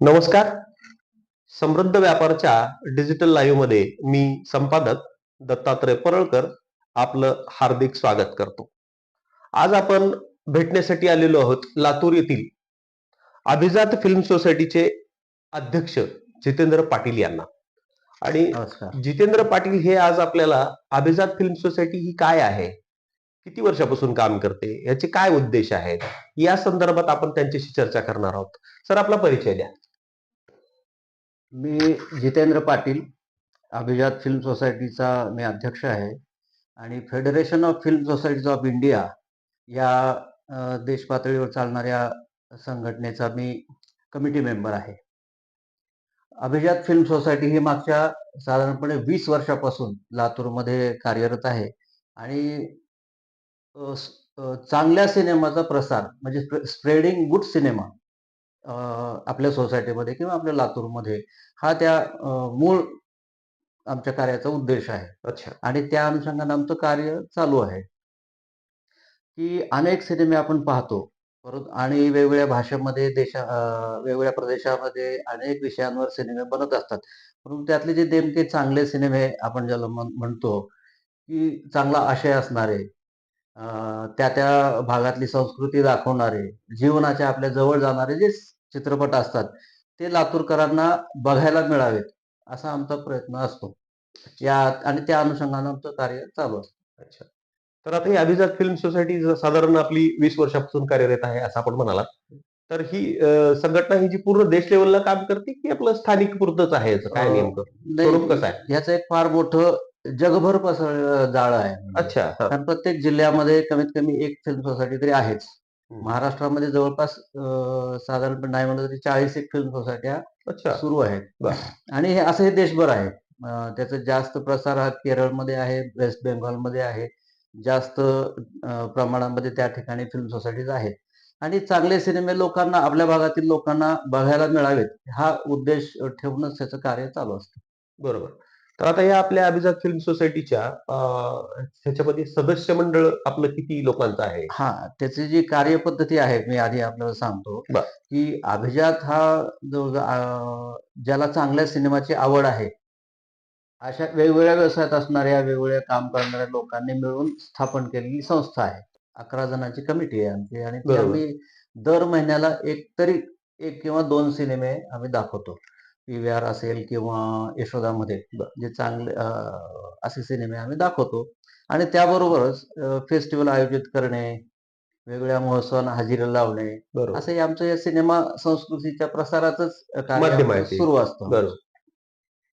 नमस्कार. समृद्ध व्यापारच्या डिजिटल लाईव्हमध्ये मी संपादक दत्तात्रय परळकर आपलं हार्दिक स्वागत करतो. आज आपण भेटण्यासाठी आलेलो आहोत लातूर येथील अभिजात फिल्म सोसायटीचे अध्यक्ष जितेंद्र पाटील यांना. आणि जितेंद्र पाटील हे आज आपल्याला अभिजात फिल्म सोसायटी ही काय आहे किती वर्षापासून काम करते याचे काय उद्देश आहेत या संदर्भात आपण त्यांच्याशी चर्चा करणार आहोत. सर आपला परिचय द्या. मी जितेंद्र पाटील अभिजात फिल्म सोसायटीचा मी अध्यक्ष आहे आणि federation of film societies of India या देश पातळीवर चालणाऱ्या संघटनेचा मी कमिटी मेंबर आहे. अभिजात फिल्म सोसायटी ही मागच्या साधारणपणे वीस वर्षापासून लातूरमध्ये कार्यरत आहे आणि चांगल्या सिनेमाचा प्रसार म्हणजे स्प्रेडिंग गुड सिनेमा आपल्या सोसायटीमध्ये किंवा आपल्या लातूरमध्ये हा त्या मूळ आमच्या कार्याचा उद्देश आहे. अच्छा. आणि त्या अनुषंगाने आमचं कार्य चालू आहे. की अनेक सिनेमे आपण पाहतो. परंतु आणि वेगवेगळ्या भाषेमध्ये देशा वेगवेगळ्या प्रदेशामध्ये अनेक विषयांवर सिनेमे बनत असतात. परंतु त्यातले जे नेमके चांगले सिनेमे आपण ज्याला म्हण- म्हणतो की चांगला आशय असणारे त्या त्या भागातली संस्कृती दाखवणारे जीवनाच्या आपल्या जवळ जाणारे जे चित्रपट असतात. ते लातूरकरांना बघायला मिळावेत असा आमचा प्रयत्न असतो. या आणि त्या अनुषंगाने आमचं कार्य चालू असतं. अच्छा. तर आता ही अभिजात फिल्म सोसायटी साधारण आपली वीस वर्षापासून कार्यरत आहे असं आपण म्हणाला तर ही संघटना ही जी पूर्ण देश लेवलला काम करते की आपलं स्थानिक पुरतच आहे काय नेमकं? कसं आहे? याचं एक फार मोठं जगभर पसरलेलं जाळं आहे. अच्छा. कारण प्रत्येक जिल्ह्यामध्ये कमीत कमी एक फिल्म सोसायटी तरी आहेच. महाराष्ट्रामध्ये जवळपास साधारणपणे नाही म्हणलं तरी चाळीस एक फिल्म सोसायट्या सुरू आहेत. आणि हे असं हे देशभर आहे. त्याचा जास्त प्रसार हा केरळमध्ये आहे वेस्ट बेंगॉलमध्ये आहे. जास्त प्रमाणामध्ये त्या ठिकाणी फिल्म सोसायटीज आहेत. आणि चांगले सिनेमे लोकांना आपल्या भागातील लोकांना बघायला मिळावेत. हा उद्देश ठेवूनच त्याचं कार्य चालू असतं. बरोबर. तर आता या आपल्या अभिजात फिल्म सोसायटीच्या ह्याच्यामध्ये सदस्य मंडळ आपलं किती लोकांचं आहे हा त्याची जी कार्यपद्धती आहे मी आधी आपल्याला सांगतो. की अभिजात हा जो ज्याला चांगल्या सिनेमाची आवड आहे अशा वेगवेगळ्या व्यवसायात असणाऱ्या वेगवेगळ्या काम करणाऱ्या लोकांनी मिळून स्थापन केलेली संस्था आहे अकरा जणांची कमिटी आहे आमची आणि. आम्ही दर महिन्याला एक तरी एक किंवा दोन सिनेमे आम्ही दाखवतो पी व्ही आर असेल किंवा यशोदामध्ये जे चांगले असे सिनेमे आम्ही दाखवतो. आणि त्याबरोबरच फेस्टिवल आयोजित करणे वेगवेगळ्या महोत्सवांना हजेरी लावणे असं हे आमचं या सिनेमा संस्कृतीच्या प्रसाराचंच ते. सुरू असतं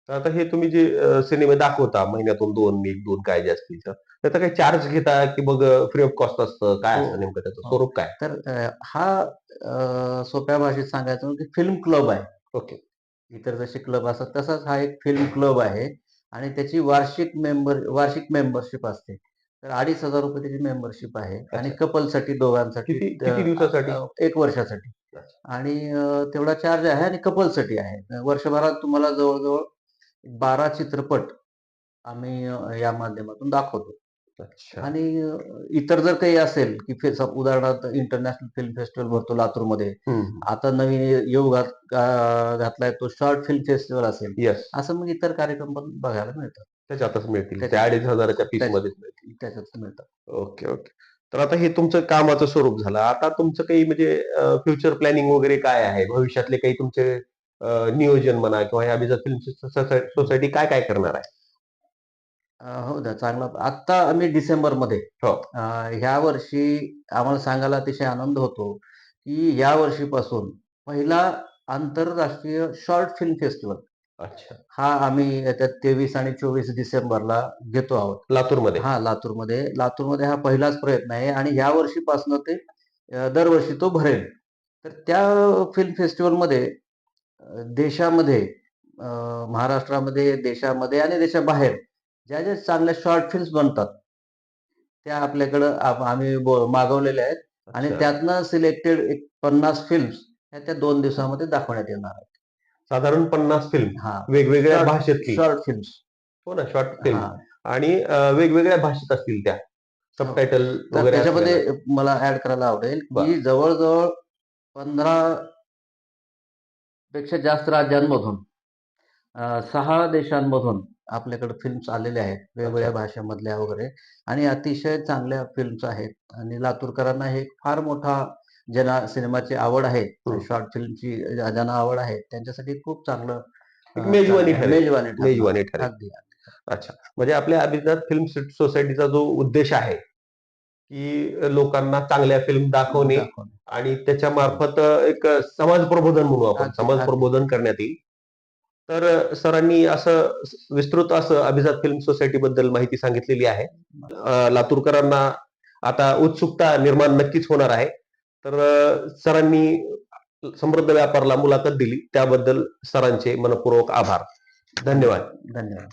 आता हे तुम्ही जे सिनेमे दाखवता महिन्यातून दोन एक दोन काय जास्तीचं त्याचा काही चार्ज घेता की मग फ्री ऑफ कॉस्ट असतं? काय हो. असतं नेमकं त्याचं हो. स्वरूप काय? तर हा सोप्या भाषेत सांगायचं म्हणजे फिल्म क्लब आहे. ओके. इतर जसे क्लब असतात तसाच हा एक फिल्म क्लब आहे. आणि त्याची वार्षिक मेंबर वार्षिक मेंबरशिप असते. तर अडीच हजार रुपये त्याची मेंबरशिप आहे. आणि. कपलसाठी दोघांसाठी दिवसासाठी? एक वर्षासाठी. आणि तेवढा चार्ज आहे आणि कपलसाठी आहे. वर्षभरात तुम्हाला जवळजवळ बारा चित्रपट आम्ही या माध्यमातून दाखवतो. अच्छा. आणि इतर जर काही असेल की उदाहरणार्थ इंटरनॅशनल फिल्म फेस्टिवल भरतो लातूरमध्ये. आता नवीन गा- घातलाय तो शॉर्ट फिल्म फेस्टिवल असेल. येस असं मग इतर कार्यक्रम पण बघायला मिळतात. त्याच्यातच मिळतील. त्या. अडीच हजाराच्या पीस त्याच्यात. मध्येच मिळतील. त्याच्यात मिळतात. Okay okay. तर आता हे तुमचं कामाचं स्वरूप झालं. आता तुमचं काही म्हणजे फ्युचर प्लॅनिंग वगैरे काय आहे? भविष्यातले काही तुमचे नियोजन म्हणा किंवा या अभिजात फिल्म सोसायटी काय काय करणार आहे? हो चांगला. आत्ता आम्ही डिसेंबरमध्ये. हो. अ, ह्या वर्षी आम्हाला सांगायला अतिशय आनंद होतो की या वर्षीपासून पहिला आंतरराष्ट्रीय शॉर्ट फिल्म फेस्टिवल अच्छा. हा आम्ही येत्या तेवीस आणि चोवीस डिसेंबरला घेतो आहोत. लातूरमध्ये? हा लातूरमध्ये. लातूरमध्ये हा पहिलाच प्रयत्न आहे आणि ह्या वर्षीपासून ते अ, दरवर्षी तो भरेल. तर त्या फिल्म फेस्टिवलमध्ये अ, देशामध्ये अ, महाराष्ट्रामध्ये देशामध्ये आणि देशाबाहेर ज्या ज्या चांगल्या शॉर्ट फिल्म्स बनतात त्या आपल्याकडं आम- आम्ही मागवलेल्या आहेत. आणि. त्यातनं सिलेक्टेड एक पन्नास फिल्म्स ह्या त्या दोन दिवसामध्ये दाखवण्यात येणार आहेत. साधारण पन्नास फिल्म हा. वेगवेगळ्या भाषेतली. शॉर्ट फिल्म्स हो ना शॉर्ट फिल्म हा. आणि वेगवेगळ्या भाषेत असतील त्या. सबटायटल वगैरे त्याच्यामध्ये. मला ऍड करायला आवडेल. की जवळजवळ पंधरा पेक्षा जास्त राज्यांमधून सहा देशांमधून आपल्याकडे फिल्म्स आलेले आहेत वेगवेगळ्या भाषेमधल्या वगैरे आणि अतिशय चांगल्या फिल्म्स आहेत आणि लातूरकरांना हे फार मोठा ज्यांना सिनेमाची आवड आहे. शॉर्ट फिल्मची ज्यांना आवड आहे त्यांच्यासाठी खूप चांगलं मेजवानी. मेजवानी ठरेल. अच्छा म्हणजे आपल्या अभिजात फिल्म सोसायटीचा जो उद्देश आहे की लोकांना चांगल्या फिल्म दाखवणे. आणि त्याच्या मार्फत एक समाज प्रबोधन म्हणू आपण समाज. प्रबोधन करण्यात येईल तर सरांनी असं विस्तृत असं अभिजात फिल्म सोसायटी बद्दल माहिती सांगितलेली आहे. लातूरकरांना आता उत्सुकता निर्माण नक्कीच होणार आहे. तर सरांनी समृद्ध व्यापारला मुलाखत दिली. त्याबद्दल सरांचे मनपूर्वक आभार. धन्यवाद. धन्यवाद.